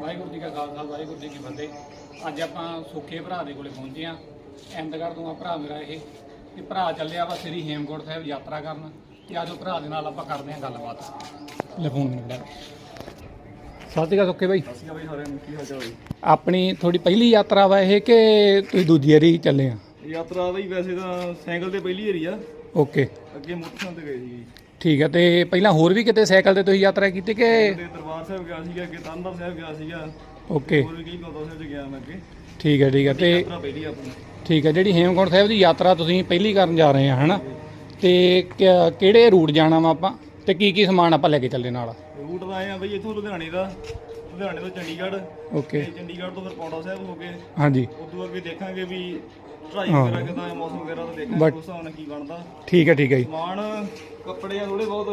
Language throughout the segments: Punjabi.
ਵਾਹਿਗੁਰੂ ਜੀ ਕਾ ਖਾਲਸਾ ਵਾਹਿਗੁਰੂ ਜੀ ਕੀ ਫਤਿਹ। ਅੱਜ ਆਪਾਂ ਸੁੱਖੇ ਭਰਾ ਦੇ ਕੋਲੇ ਪਹੁੰਚੇ ਆ ਇੰਦਗੜ੍ਹ ਤੋਂ ਆ ਭਰਾ ਮੇਰਾ ਇਹ। ਤੇ ਭਰਾ ਚੱਲਿਆ ਵਾ ਸ੍ਰੀ ਹੇਮਕੋਟ ਸਾਹਿਬ ਯਾਤਰਾ ਕਰਨ। ਤੇ ਆਜੋ ਭਰਾ ਦੇ ਨਾਲ ਆਪਾਂ ਕਰਦੇ ਆ ਗੱਲਬਾਤ। ਲੈ ਫੋਨ ਮਿਲਦਾ ਸਤਿ ਸ਼੍ਰੀ ਅਕਾਲ ਸੁੱਖੇ ਬਾਈ। ਅਸੀਂ ਬਈ ਸਾਰਿਆਂ ਨੂੰ ਕੀ ਹਾਲ ਚਾਲ ਆਪਣੀ ਤੁਹਾਡੀ ਪਹਿਲੀ ਯਾਤਰਾ ਵਾ ਇਹ ਕਿ ਤੁਸੀਂ ਦੂਜੀ ਵਾਰੀ ਚੱਲੇ ਆ? ਯਾਤਰਾ ਬਈ ਵੈਸੇ ਤਾਂ ਸਾਈਕਲ ਤੇ ਪਹਿਲੀ ਵਾਰੀ ਆ। ਓਕੇ। ਅੱਗੇ ਮੋਟਰਸਾਈਕਲ ਤੇ ਗਏ ਸੀ ਠੀਕ ਹੈ ਤੇ ਪਹਿਲਾਂ ਹੋਰ ਵੀ ਕਿਤੇ ਸਾਈਕਲ ਤੇ ਤੁਸੀਂ ਯਾਤਰਾ ਕੀਤੀ ਕਿ ਦਰਬਾਰ ਸਾਹਿਬ ਗਿਆ ਸੀਗਾ ਅੱਗੇ ਤੰਦਰ ਸਾਹਿਬ ਗਿਆ ਸੀਗਾ। ਓਕੇ। ਹੋਰ ਵੀ ਕਈ ਗੁਰਦੁਆਰਾ ਸਾਹਿਬ ਚ ਗਿਆ ਮੈਂ ਅੱਗੇ। ਠੀਕ ਹੈ ਠੀਕ ਹੈ। ਤੇ ਯਾਤਰਾ ਪਹਿਲੀ ਆਪਣੀ। ਠੀਕ ਹੈ ਜਿਹੜੀ ਹੇਮਕੁੰਟ ਸਾਹਿਬ ਦੀ ਯਾਤਰਾ ਤੁਸੀਂ ਪਹਿਲੀ ਕਰਨ ਜਾ ਰਹੇ ਆ ਹਨਾ? ਤੇ ਕਿ- ਕਿਹੜੇ ਰੂਟ ਜਾਣਾ ਵਾ ਆਪਾਂ? ਤੇ ਕੀ ਕੀ ਸਮਾਨ ਆਪਾਂ ਲੈ ਕੇ ਚੱਲੇ ਨਾਲ? ਰੂਟ ਦਾ ਆਏ ਆ ਬਈ ਇੱਥੋਂ ਲੁਧਿਆਣੇ ਦਾ ਲੁਧਿਆਣੇ ਤੋਂ ਚੰਡੀਗੜ੍ਹ। ਓਕੇ। ਚੰਡੀਗੜ੍ਹ ਤੋਂ ਫਿਰ ਪੌਂਡਾ ਸਾਹਿਬ ਹੋ ਕੇ ਹਾਂਜੀ। ਉਦੋਂ ਅੱਗੇ ਦੇਖਾਂਗੇ ਵੀ ਚੜਾਈ ਹਾਂ। ਵਗੈਰਾ ਕਿਦਾਂ ਹੈ ਮੌਸਮ ਵਗੈਰਾ ਤਾਂ ਦੇਖਾਂਗੇ But- ਉਸ ਹਿਸਾਬ ਨਾਲ ਕੀ ਬਣਦਾ? ਠੀਕ ਹੈ ਠੀਕ ਹੈ ਜੀ। ਸਮਾਨ ਕੱਪੜੇ ਆ ਥੋੜੇ ਬਹੁਤ।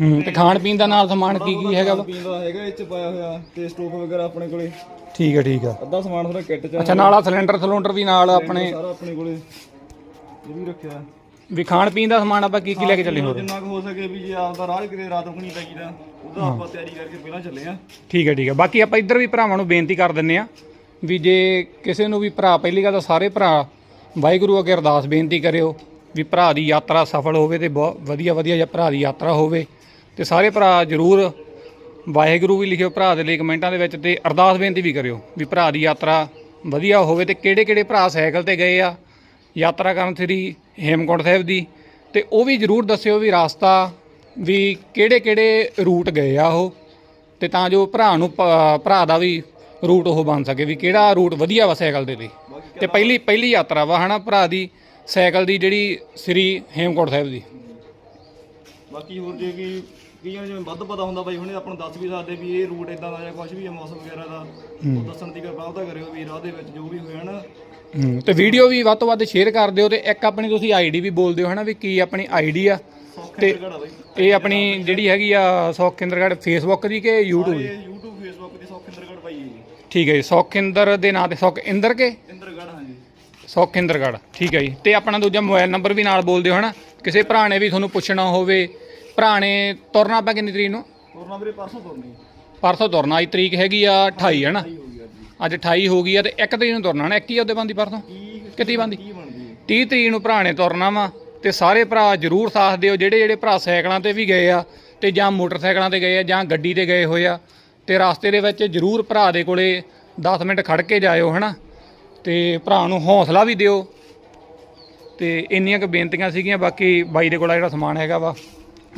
ਹੂੰ ਤੇ ਖਾਣ ਪੀਣ ਦਾ ਨਾਲ ਸਮਾਨ ਕੀ ਕੀ ਹੈਗਾ? ਵਾ ਪੀਣ ਦਾ ਹੈਗਾ ਇਹ ਚ ਪਾਇਆ ਹੋਇਆ ਤੇ ਸਟੋਵ ਵਗੈਰਾ ਆਪਣੇ ਕੋਲੇ। ਠੀਕ ਹੈ ਠੀਕ ਆ ਅੱਧਾ ਸਮਾਨ ਥੋੜਾ ਕਿੱਟ ਚ ਆ। ਅੱਛਾ ਨਾਲ ਆ ਸਿਲੰਡਰ ਸਿਲੰਡਰ ਵੀ ਨਾਲ ਆਪਣੇ ਸਾਰਾ ਆਪਣੇ ਕੋਲੇ। ਇਹ ਵੀ ਰੱਖਿਆ ਵੀ ਖਾਣ ਪੀਣ ਦਾ ਸਮਾਨ ਆਪਾਂ ਕੀ ਕੀ ਲੈ ਕੇ ਚੱਲੇ ਹੋਰ? ਜਿੰਨਾ ਕੁ ਹੋ ਸਕੇ ਵੀ ਜੇ ਆਪਦਾ ਰਾਹ ਕਿਤੇ ਰਾਤ ਰੁਕਣੀ ਪੈ ਗਈ ਤਾਂ ਉਹਦਾ ਆਪਾਂ ਤਿਆਰੀ ਕਰਕੇ ਪਹਿਲਾਂ ਚੱਲੇ ਆ ਠੀਕ ਹੈ ਠੀਕ ਹੈ। ਬਾਕੀ ਆਪਾਂ ਇੱਧਰ ਵੀ ਭਰਾਵਾਂ ਨੂੰ ਬੇਨਤੀ ਕਰ ਦਿੰਨੇ ਆ ਵੀ ਜੇ ਕਿਸੇ ਨੂੰ ਵੀ ਭਰਾ ਪਹਿਲੀ ਗੱਲ ਤਾਂ ਸਾਰੇ ਭਰਾ ਵਾਹਿਗੁਰੂ ਅੱਗੇ ਅਰਦਾਸ ਬੇਨਤੀ ਕਰਿਓ ਵੀ ਭਰਾ ਦੀ ਯਾਤਰਾ ਸਫਲ ਹੋਵੇ ਤੇ ਬਹੁਤ ਵਧੀਆ ਵਧੀਆ ਜਿਹਾ ਭਰਾ ਦੀ ਯਾਤਰਾ ਹੋਵੇ। ਤੇ ਸਾਰੇ ਭਰਾ ਜਰੂਰ ਵਾਹਿਗੁਰੂ ਵੀ ਲਿਖਿਓ ਭਰਾ ਦੇ ਲਈ ਕਮੈਂਟਾਂ ਦੇ ਵਿੱਚ ਤੇ ਅਰਦਾਸ ਬੇਨਤੀ ਵੀ ਕਰਿਓ ਵੀ ਭਰਾ ਦੀ ਯਾਤਰਾ ਵਧੀਆ ਹੋਵੇ ਤੇ ਕਿਹੜੇ ਕਿਹੜੇ ਭਰਾ ਸਾਈਕਲ ਤੇ ਗਏ ਆ। ਯਾਤਰਾ ਕਰਨ ਸ੍ਰੀ ਹੇਮਕੁੰਟ ਸਾਹਿਬ ਦੀ ਤੇ ਉਹ ਵੀ ਜਰੂਰ ਦੱਸਿਓ ਵੀ ਰਾਸਤਾ ਵੀ ਕਿਹੜੇ ਕਿਹੜੇ ਰੂਟ ਗਏ ਆ ਉਹ। ਤੇ ਤਾਂ ਜੋ ਭਰਾ ਨੂੰ ਭਰਾ ਦਾ ਵੀ ਰੂਟ ਉਹ ਬਣ ਸਕੇ ਵੀ ਕਿਹੜਾ ਰੂਟ ਵਧੀਆ ਵਾ ਸਾਈਕਲ ਦੇ ਲਈ। ਤੇ ਪਹਿਲੀ ਪਹਿਲੀ ਯਾਤਰਾ ਵਾ ਹਨਾ ਭਰਾ ਦੀ ਸਾਈਕਲ ਦੀ ਜਿਹੜੀ ਸ੍ਰੀ ਹੇਮਕੋਟ ਸਾਹਿਬ ਦੀ। ਬਾਕੀ ਹੋਰ ਜੇ ਕੀ ਕਈਆਂ ਨੂੰ ਜਿਵੇਂ ਵੱਧ ਪਤਾ ਹੁੰਦਾ ਬਾਈ ਹੁਣੇ ਆਪਾਂ ਨੂੰ ਦੱਸ ਵੀ ਸਕਦੇ ਵੀ ਇਹ ਰੂਟ ਇਦਾਂ ਦਾ ਜਾਂ ਕੁਝ ਵੀ ਹੈ ਮੌਸਮ ਵਗੈਰਾ ਦਾ। ਉਹ ਦੱਸਣ ਦੀ ਕਿਰਪਾ ਉਹਦਾ ਕਰਿਓ ਵੀ ਰਾਹ ਦੇ ਵਿੱਚ ਜੋ ਵੀ ਹੋਇਆ ਨਾ। ਹੂੰ ਤੇ ਵੀਡੀਓ ਵੀ ਵੱਧ ਤੋਂ ਵੱਧ ਸ਼ੇਅਰ ਕਰ ਦਿਓ ਤੇ ਇੱਕ ਆਪਣੀ ਤੁਸੀਂ ਆਈਡੀ ਵੀ ਬੋਲ ਦਿਓ ਹਨਾ ਵੀ ਕੀ ਆਪਣੀ ਆਈਡੀ ਆ। ਸੌਖੇ ਘੜਾ ਬਾਈ। ਇਹ ਆਪਣੀ ਜਿਹੜੀ ਹੈਗੀ ਆ ਸੌਖਿੰਦਰਗੜ੍ਹ ਫੇਸਬੁੱਕ ਦੀ ਕਿ YouTube ਦੀ? ਇਹ ਸੌਖਿੰਦਰਗੜ ਹੈ ਜੀ। ਠੀਕ ਹੈ ਜੀ ਸੌਖਿੰਦਰ ਦੇ ਨਾਂ ਤੇ ਸੌਖਿੰਦਰ ਕੇ? ਇੰਦਰਗੜ ਹਾਂਜੀ। ਸੌਖਿੰਦਰਗੜ੍ਹ ਠੀਕ ਹੈ ਜੀ। ਤੇ ਆਪਣਾ ਦੂਜਾ ਮੋਬਾਈਲ ਨੰਬਰ ਵੀ ਨਾਲ ਬੋਲ ਦਿਓ ਹਨਾ? ਕਿਸੇ ਭਰਾ ਨੇ ਵੀ ਤੁਹਾਨੂੰ ਪੁੱਛਣਾ ਹੋਵੇ ਭਰਾ ਨੇ ਤੁਰਨਾ ਆਪਾਂ ਕਿੰਨੀ ਤਰੀਕ ਨੂੰ? ਤੋਰਨਾ ਵੀਰੇ ਪਰਸੋਂ ਤੋਰਨੀ। ਪਰਸੋਂ ਤੁਰਨਾ ਅੱਜ ਤਰੀਕ ਹੈਗੀ ਆ 28 ਹੈ ਨਾ ਹੋ ਅੱਜ ਅੱਜ 28 ਹੋ ਗਈ ਆ ਤੇ 1 ਤਰੀਕ ਨੂੰ ਤੁਰਨਾ ਨਾ 21 ਉਹਦੇ ਬੰਦੀ ਪਰਸੋਂ? ਕਿਤੀ ਬੰਦੀ? ਕੀ ਬਣਦੀ ਹੈ 30 ਤਰੀਕ ਨੂੰ ਭਰਾ ਨੇ ਤੁਰਨਾ ਵਾ ਤੇ ਸਾਰੇ ਭਰਾ ਜਰੂਰ ਸਾਥ ਦਿਓ। ਜਿਹੜੇ ਜਿਹੜੇ ਭਰਾ ਸਾਈਕਲਾਂ ਤੇ ਵੀ ਗਏ ਆ ਤੇ ਜਾਂ ਮੋਟਰਸਾਈਕਲਾਂ ਤੇ ਗਏ ਆ ਜਾਂ ਗੱਡੀ ਤੇ ਗਏ ਹੋਏ ਆ ਤੇ ਰਸਤੇ ਦੇ ਵਿੱਚ ਜਰੂਰ ਭਰਾ ਦੇ ਕੋਲੇ 10 ਮਿੰਟ ਖੜ ਕੇ ਜਾਇਓ, ਹਨਾ? ਤੇ ਭਰਾ ਨੂੰ ਹੌਸਲਾ ਵੀ ਦਿਓ। ਤੇ ਇੰਨੀਆਂ ਕੁ ਬੇਨਤੀਆਂ ਸੀਗੀਆਂ, ਬਾਕੀ ਬਾਈ ਦੇ ਕੋਲ ਜਿਹੜਾ ਸਮਾਨ ਹੈਗਾ ਵਾ,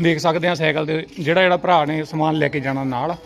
ਦੇਖ ਸਕਦੇ ਆ ਸਾਈਕਲ ਤੇ ਜਿਹੜਾ ਜਿਹੜਾ ਭਰਾ ਨੇ ਸਮਾਨ ਲੈ ਕੇ ਜਾਣਾ ਨਾਲ।